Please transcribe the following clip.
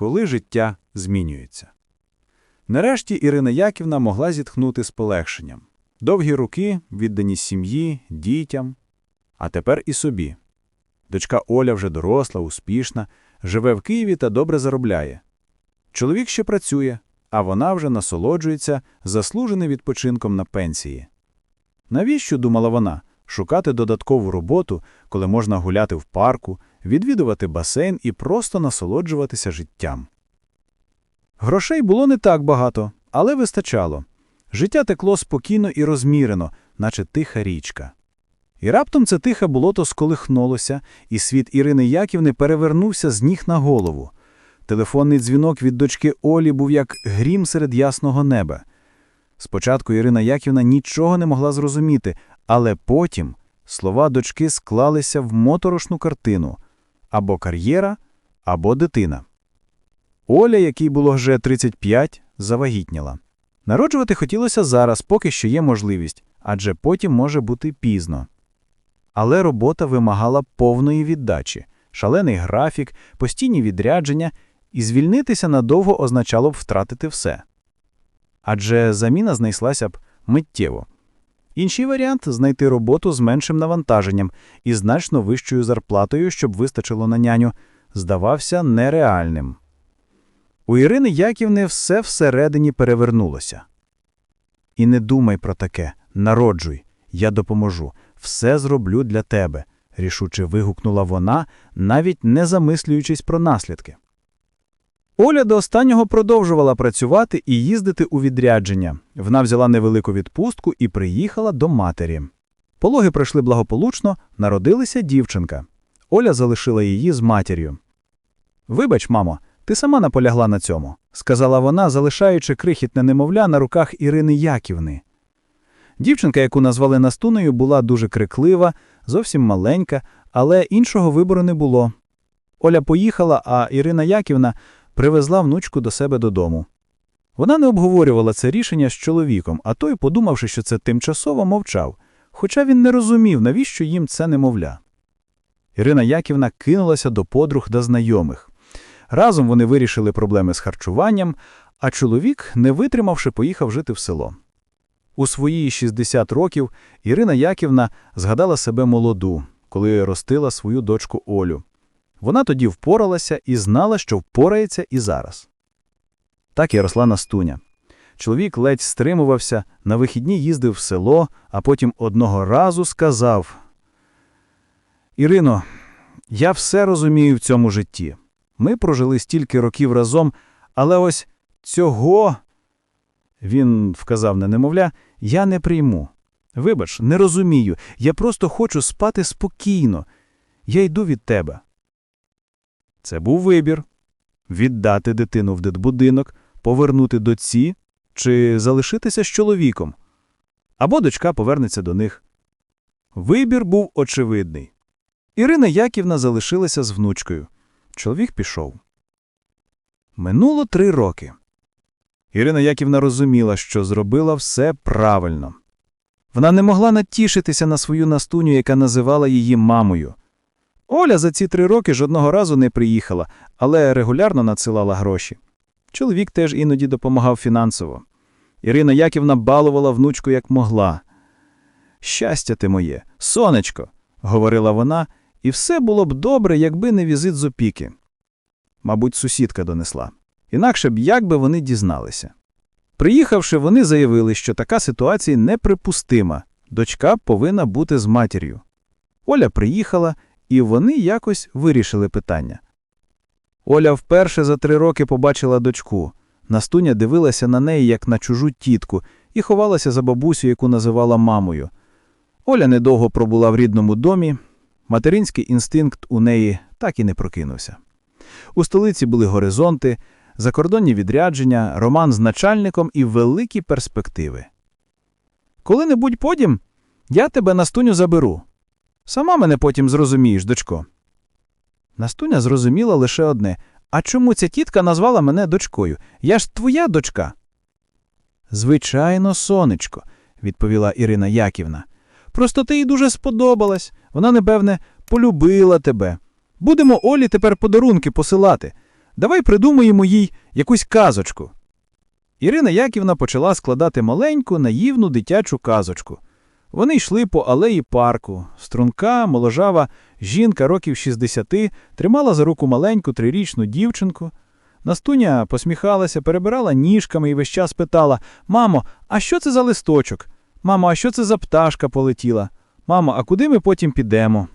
коли життя змінюється. Нарешті Ірина Яківна могла зітхнути з полегшенням. Довгі руки, віддані сім'ї, дітям, а тепер і собі. Дочка Оля вже доросла, успішна, живе в Києві та добре заробляє. Чоловік ще працює, а вона вже насолоджується заслуженим відпочинком на пенсії. Навіщо, думала вона, шукати додаткову роботу, коли можна гуляти в парку, відвідувати басейн і просто насолоджуватися життям? Грошей було не так багато, але вистачало. Життя текло спокійно і розмірено, наче тиха річка. І раптом це тихе болото сколихнулося, і світ Ірини Яківни перевернувся з ніг на голову. Телефонний дзвінок від дочки Олі був як грім серед ясного неба. Спочатку Ірина Яківна нічого не могла зрозуміти, але потім слова дочки склалися в моторошну картину або кар'єра, або дитина. Оля, якій було вже 35, завагітніла. Народжувати хотілося зараз, поки що є можливість, адже потім може бути пізно. Але робота вимагала повної віддачі, шалений графік, постійні відрядження, і звільнитися надовго означало б втратити все. Адже заміна знайшлася б миттєво. Інший варіант знайти роботу з меншим навантаженням і значно вищою зарплатою, щоб вистачило на няню, здавався нереальним. У Ірини Яківни все всередині перевернулося. І не думай про таке, народжуй, я допоможу, все зроблю для тебе, рішуче вигукнула вона, навіть не замислюючись про наслідки. Оля до останнього продовжувала працювати і їздити у відрядження. Вона взяла невелику відпустку і приїхала до матері. Пологи пройшли благополучно, народилася дівчинка. Оля залишила її з матір'ю. Вибач, мамо, ти сама наполягла на цьому, сказала вона, залишаючи крихітне немовля на руках Ірини Яківни. Дівчинка, яку назвали Настунею, була дуже криклива, зовсім маленька, але іншого вибору не було. Оля поїхала, а Ірина Яківна привезла внучку до себе додому. Вона не обговорювала це рішення з чоловіком, а той, подумавши, що це тимчасово, мовчав, хоча він не розумів, навіщо їм це немовля. Ірина Яківна кинулася до подруг та знайомих. Разом вони вирішили проблеми з харчуванням, а чоловік, не витримавши, поїхав жити в село. У свої 60 років Ірина Яківна згадала себе молоду, коли ростила свою дочку Олю. Вона тоді впоралася і знала, що впорається і зараз. Так і росла Настуня. Чоловік ледь стримувався, на вихідні їздив в село, а потім одного разу сказав: Ірино, я все розумію в цьому житті. Ми прожили стільки років разом, але ось цього, він вказав на немовля, я не прийму. Вибач, не розумію, я просто хочу спати спокійно. Я йду від тебе. Це був вибір віддати дитину в дитбудинок, повернути доці чи залишитися з чоловіком. Або дочка повернеться до них. Вибір був очевидний. Ірина Яківна залишилася з внучкою. Чоловік пішов. Минуло три роки. Ірина Яківна розуміла, що зробила все правильно. Вона не могла натішитися на свою настуню, яка називала її мамою. Оля за ці три роки жодного разу не приїхала, але регулярно надсилала гроші. Чоловік теж іноді допомагав фінансово. Ірина Яківна балувала внучку як могла. Щастя ти моє, сонечко, говорила вона, і все було б добре, якби не візит з опіки. Мабуть, сусідка донесла. Інакше б як би вони дізналися. Приїхавши, вони заявили, що така ситуація неприпустима. Дочка повинна бути з матір'ю. Оля приїхала, і вони якось вирішили питання. Оля вперше за три роки побачила дочку. Настуня дивилася на неї, як на чужу тітку, і ховалася за бабусю, яку називала мамою. Оля недовго пробула в рідному домі, материнський інстинкт у неї так і не прокинувся. У столиці були горизонти, закордонні відрядження, роман з начальником і великі перспективи. Коли-небудь подім я тебе Настуню заберу. Сама мене потім зрозумієш, дочко. Настуня зрозуміла лише одне а чому ця тітка назвала мене дочкою? Я ж твоя дочка. Звичайно, сонечко, відповіла Ірина Яківна. Просто ти їй дуже сподобалась. Вона, напевне, полюбила тебе. Будемо Олі тепер подарунки посилати. Давай придумаємо їй якусь казочку. Ірина Яківна почала складати маленьку, наївну дитячу казочку. Вони йшли по алеї парку. Струнка, моложава жінка років 60 тримала за руку маленьку трирічну дівчинку. Настуня посміхалася, перебирала ніжками і весь час питала Мамо, а що це за листочок? Мамо, а що це за пташка полетіла? Мамо, а куди ми потім підемо?